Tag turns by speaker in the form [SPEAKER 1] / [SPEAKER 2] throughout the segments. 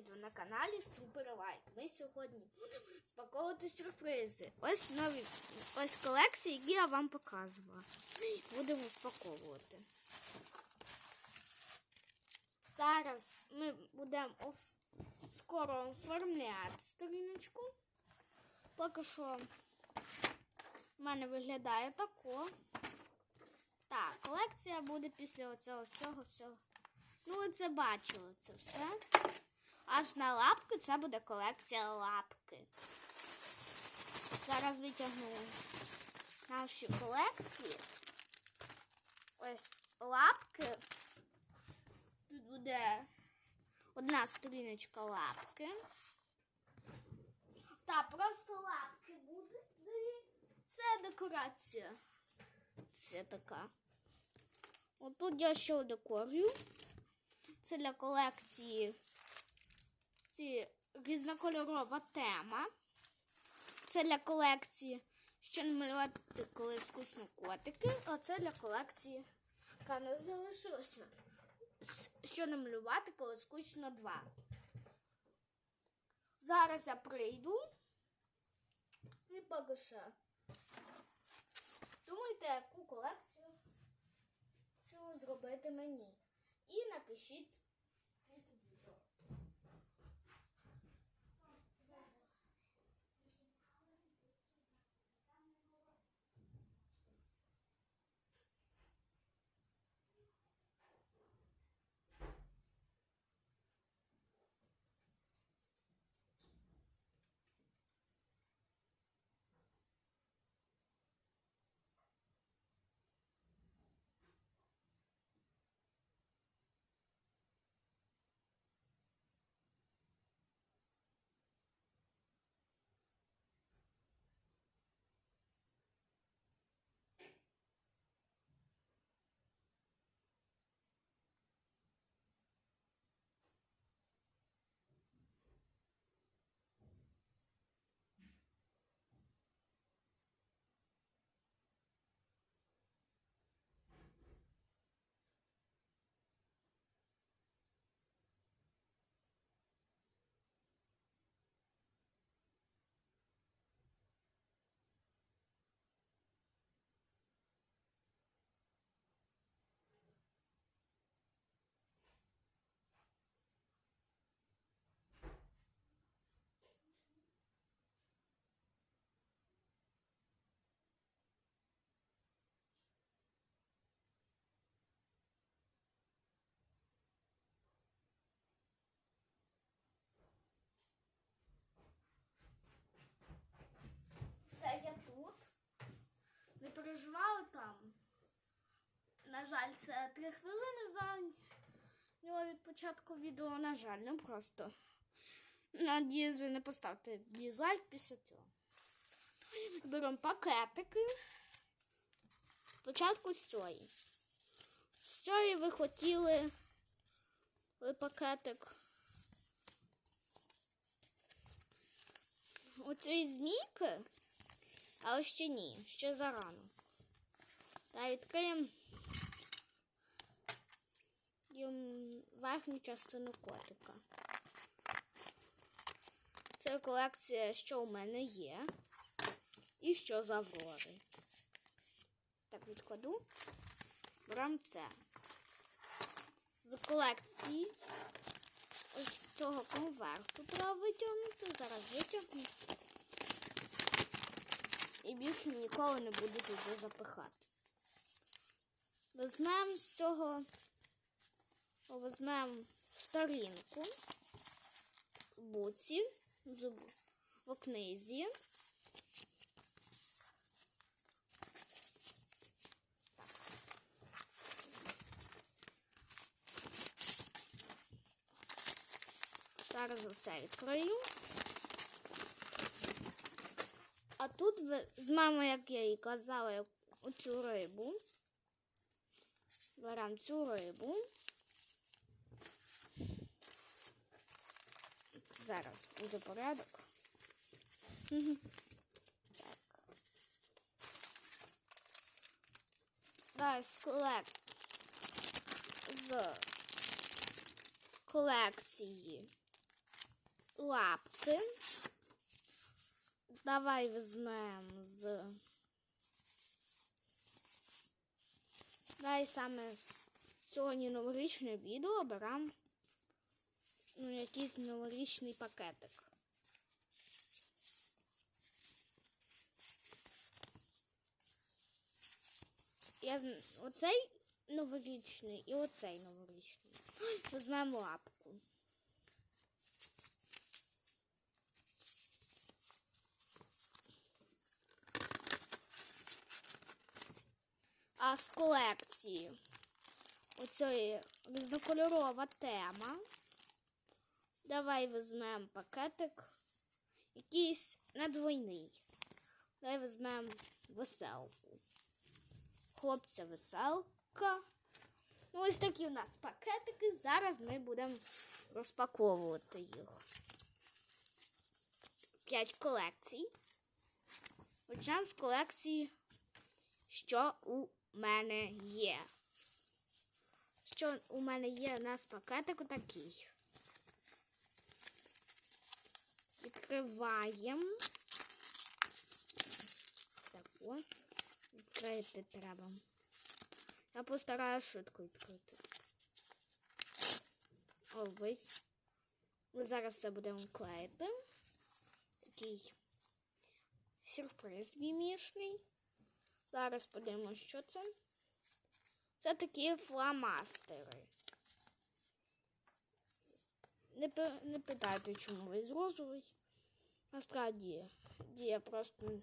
[SPEAKER 1] відео на каналі Супер Лайк. Ми сьогодні будемо спаковувати сюрпризи. Ось нові ось колекції, які я вам показувала. Будемо спаковувати. Зараз ми будемо оф- скоро оформляти сторіночку. Поки що в мене виглядає тако. Так, колекція буде після оцього всього всього. Ну, ви це бачили, це все. Аж на лапки це буде колекція лапки. Зараз витягну наші колекції. Ось лапки. Тут буде одна сторіночка лапки. Та просто лапки будуть. Це декорація. Це така. Отут я ще декорую. Це для колекції ці різнокольорова тема. Це для колекції, що намалювати, коли скучно котики. А це для колекції, яка не залишилася. Що намалювати, коли скучно два. Зараз я прийду і поки що. Думайте, яку колекцію цю зробити мені. І напишіть переживали там. На жаль, це три хвилини зайняло від початку відео. На жаль, ну просто. Надіюсь, ви не поставите дізлайк після цього. Беремо пакетики. Спочатку з цієї. З цієї ви хотіли ви пакетик. Оцієї змійки. Але ще ні, ще зарано. Та відкриємо верхню частину котика. Це колекція, що у мене є. І що з Аврори. Так, відкладу. Беремо це. З колекції ось цього конверту треба витягнути. Зараз витягну. І більше ніколи не буду туди запихати. Візьмемо з цього, візьмемо сторінку буці, в, книзі. Зараз оце відкрию. А тут ви- з мамою, як я їй казала, оцю рибу. Беремо цю рибу. Зараз буде порядок. Так. Далі з колек... з колекції лапки. Давай візьмемо з. Давай саме сьогодні новорічне відео беремо ну, якийсь новорічний пакетик. Я оцей новорічний і оцей новорічний. Візьмемо лапку. А з колекції оцієї різнокольорова тема. Давай візьмемо пакетик. Якийсь надвойний. Давай візьмемо веселку. Хлопця веселка. Ну, ось такі у нас пакетики. Зараз ми будемо розпаковувати їх. П'ять колекцій. Почнемо з колекції, що у мене є. Що у мене є у нас пакетик отакий. Відкриваємо. Так, о. Відкрити треба. Я постараюсь швидко відкрити. О, ось. Ми зараз це будемо клеїти. Такий сюрприз мімішний. Зараз подивимося, що це. Це такі фломастери. Не, не питайте, чому весь розовий. Насправді діє просто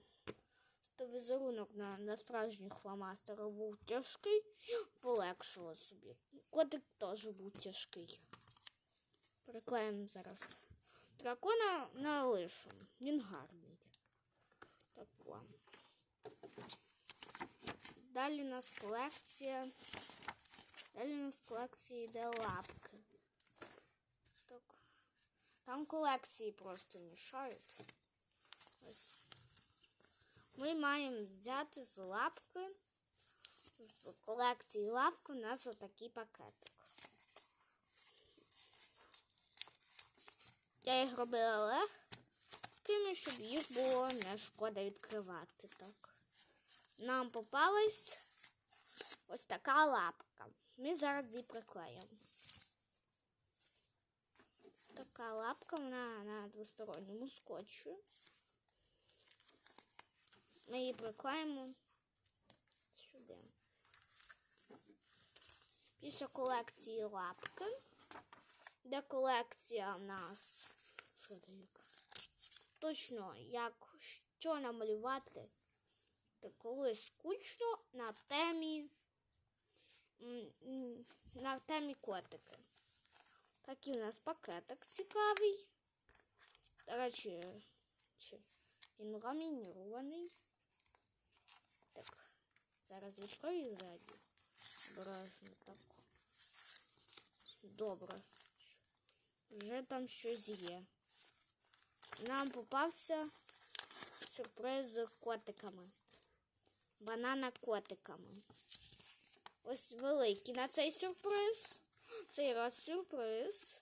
[SPEAKER 1] то візерунок на, на справжніх фломастерах був тяжкий, полегшило собі. Котик теж був тяжкий. Приклеїмо зараз. Дракона на лишу. Він гарний. Так о. Далі у нас колекція. Далі у нас колекція йде лапки. Так. Там колекції просто мішають. Ось. Ми маємо взяти з лапки, з колекції лапки у нас отакий пакетик. Я їх робила легкими, щоб їх було не шкода відкривати. Так. Нам попалась ось така лапка. Ми зараз її приклеїмо. Така лапка вона на двосторонньому скотчі. Ми її приклеїмо сюди. Після колекції лапки. Де колекція у нас точно, як що намалювати, коли скучно на темі на темі котики. Такий у нас пакетик цікавий. До речі, він ламінірований. Так, зараз відкрию ззаді. Обережно так. Добре. Вже там щось є. Нам попався сюрприз з котиками. Банана котиками. Ось великий на цей сюрприз. Цей раз сюрприз.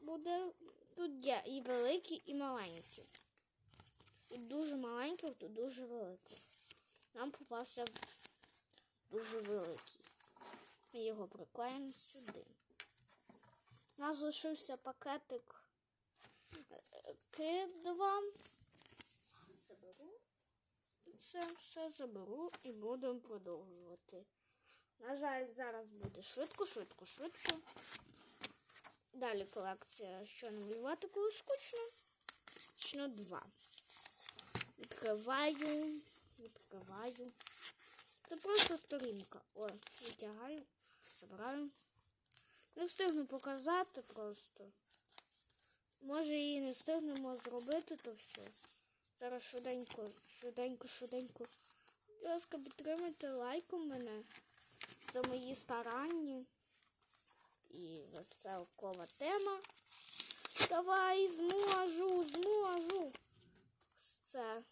[SPEAKER 1] Буде тут є і великий, і маленький. Тут дуже маленький, тут дуже великий. Нам попався дуже великий. Ми його приклеїмо сюди. У нас залишився пакетик е, кидва. Це все заберу і будемо продовжувати. На жаль, зараз буде швидко, швидко, швидко. Далі колекція, що намалювати, коли скучно. Почну два. Відкриваю, відкриваю. Це просто сторінка. О, витягаю, забираю. Не встигну показати просто. Може її не встигнемо зробити, то все. Зараз швиденько, швиденько, швиденько. Будь ласка, підтримайте лайком мене за мої старання. І веселкова тема. Давай, зможу, зможу. Все.